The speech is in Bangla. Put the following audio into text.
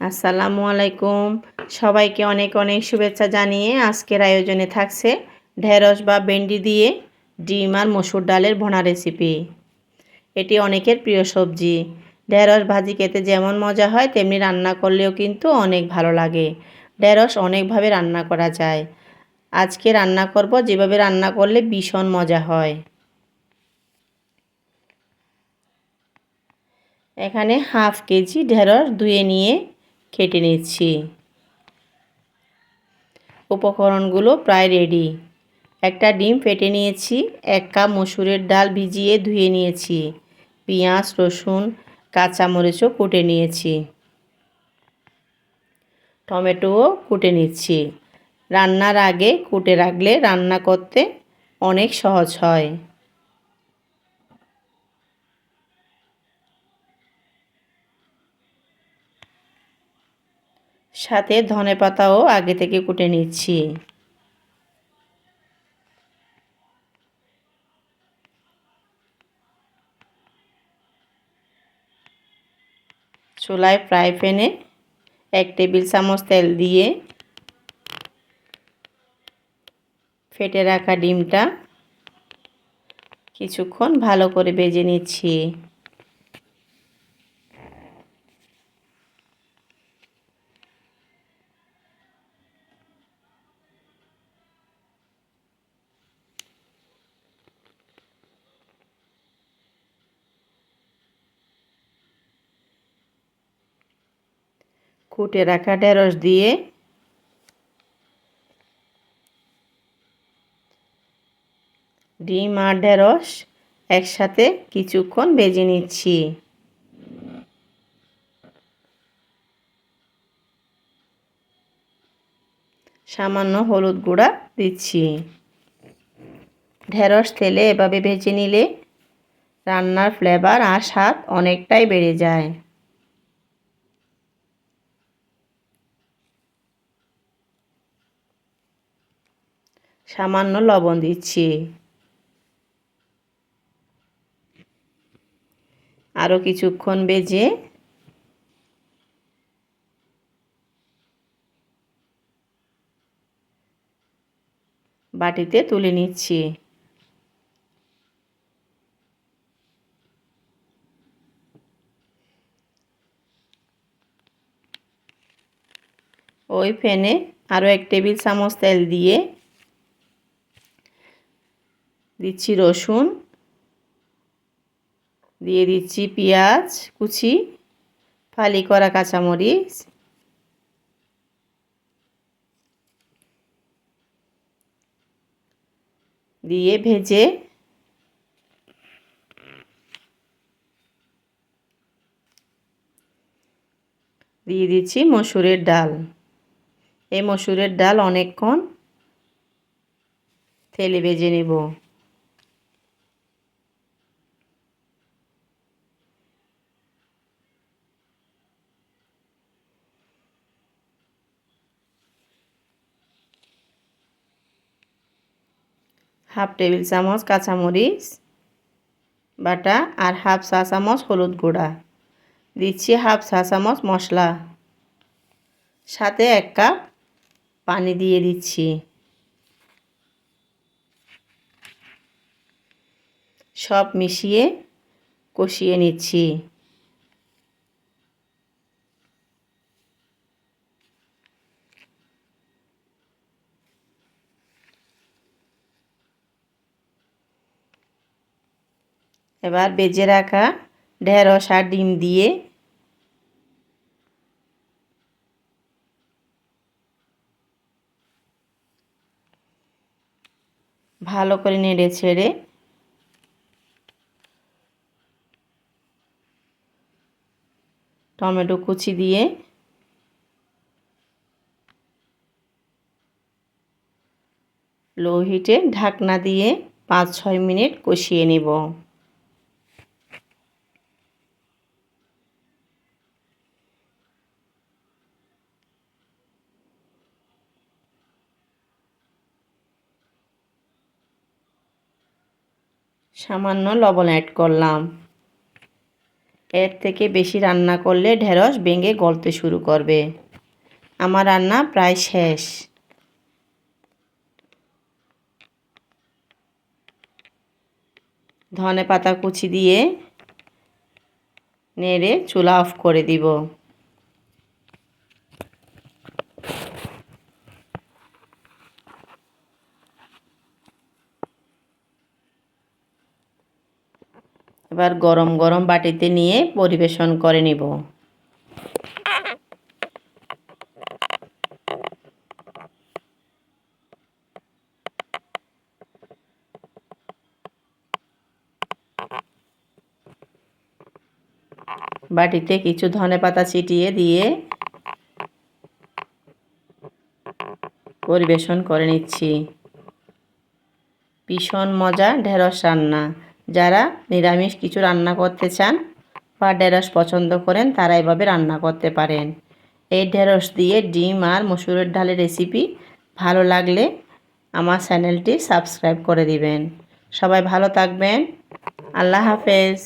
আসসালামু আলাইকুম। সবাইকে অনেক অনেক শুভেচ্ছা জানিয়ে আজকের আয়োজনে থাকছে ঢেঁড়স বা ভেন্ডি দিয়ে ডিম আর মসুর ডালের ভোনা রেসিপি এটি অনেকের প্রিয় সবজি। ঢেঁড়স ভাজি খেতে যেমন মজা হয়, তেমনি রান্না করলেও কিন্তু অনেক ভালো লাগে। ঢেঁড়স অনেকভাবে রান্না করা যায়। আজকে রান্না করব, যেভাবে রান্না করলে ভীষণ মজা হয়। এখানে হাফ কেজি ঢেঁড়স ধুয়ে নিয়ে কেটে নিচ্ছি। উপকরণগুলো প্রায় রেডি একটা ডিম ফেটে নিয়েছি, এক কাপ মসুরের ডাল ভিজিয়ে ধুয়ে নিয়েছি, পেঁয়াজ, রসুন, কাঁচামরিচও কুটে নিয়েছি। টমেটোও কুটে নিচ্ছি। রান্নার আগে কুটে রাখলে রান্না করতে অনেক সহজ হয়। সাথে ধনে পাতাও আগে থেকে কুটে নিচ্ছি। চুলায় ফ্রাই প্যানে এক টেবিল চামচ তেল দিয়ে ফেটে রাখা ডিমটা কিছুক্ষণ ভালো করে বেজে নিচ্ছি। কুটে রাখা ঢেঁড়স দিয়ে ডিম আর ঢেঁড়স একসাথে কিছুক্ষণ বেজে নিচ্ছি। সামান্য হলুদ গুঁড়া দিচ্ছি। ঢেঁড়স তেলে এভাবে ভেজে নিলে রান্নার ফ্লেভার আর স্বাদ অনেকটাই বেড়ে যায়। সামান্য লবণ দিচ্ছি। আরও কিছুক্ষণ বেজে বাটিতে তুলে নিচ্ছি। ওই ফ্যানে আরও এক টেবিল চামচ তেল দিয়ে দিচ্ছি রসুন, দিয়ে দিচ্ছি পেঁয়াজ কুচি, ফালি করা কাঁচামরিচ, দিয়ে ভেজে দিয়ে দিচ্ছি মসুরের ডাল। এই মসুরের ডাল অনেকক্ষণ থেলে ভেজে নেব। হাফ টেবিল চামচ কাঁচামরিচ, বাটা আর হাফ চা চামচ হলুদ গুঁড়া। দিচ্ছি হাফ চা চামচ মশলা। সাথে এক কাপ পানি দিয়ে দিচ্ছি। সব মিশিয়ে কষিয়ে নিচ্ছি। এবার বেজে রাখা ঢেঁড়স আর ডিম দিয়ে ভালো করে নেড়ে ছেড়ে টমেটো কুচি দিয়ে লো হিটে ঢাকনা দিয়ে পাঁচ ছয় মিনিট কষিয়ে নেব। সামান্য লবণ অ্যাড করলাম। এর থেকে বেশি রান্না করলে ঢেঁড়স ভেঙে গলতে শুরু করবে। আমার রান্না প্রায় শেষ। ধনে পাতা কুচি দিয়ে নেড়ে চুলা অফ করে দিব। এবার গরম গরম বাটিতে নিয়ে পরিবেশন করে নিব। বাটিতে কিছু ধনে পাতা ছিটিয়ে দিয়ে পরিবেশন করে নিচ্ছি। ভীষণ মজা, ঢেঁড়স রান্না। যারা নিরামিষ কিছু রান্না করতে চান বা ঢেঁড়স পছন্দ করেন, তারা এভাবে রান্না করতে পারেন। এই ঢেঁড়স দিয়ে ডিম আর মসুরের ডালের রেসিপি ভালো লাগলে আমার চ্যানেলটি সাবস্ক্রাইব করে দিবেন। সবাই ভালো থাকবেন। আল্লাহ হাফেজ।